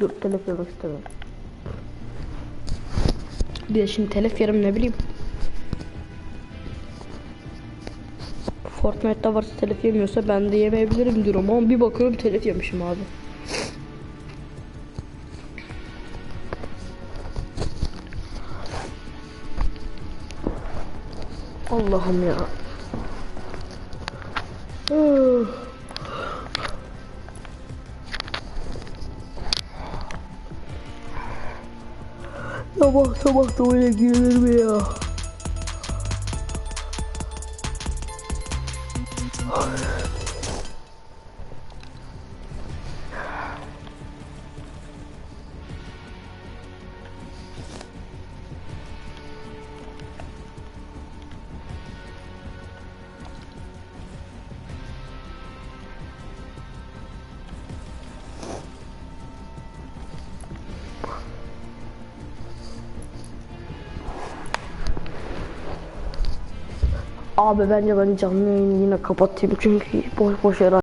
Dur telef yemek istemiyorum. Bir de şimdi telef yerim ne bileyim. Fortnite'da varsa telef yemiyorsa ben de yemeyebilirim diyorum ama bir bakıyorum telef yemişim abi. Allah'ım ya. Sabah sabah da öyle girilir mi ya? Abi bence ben canlı yayını yine kapatayım çünkü boş boş yere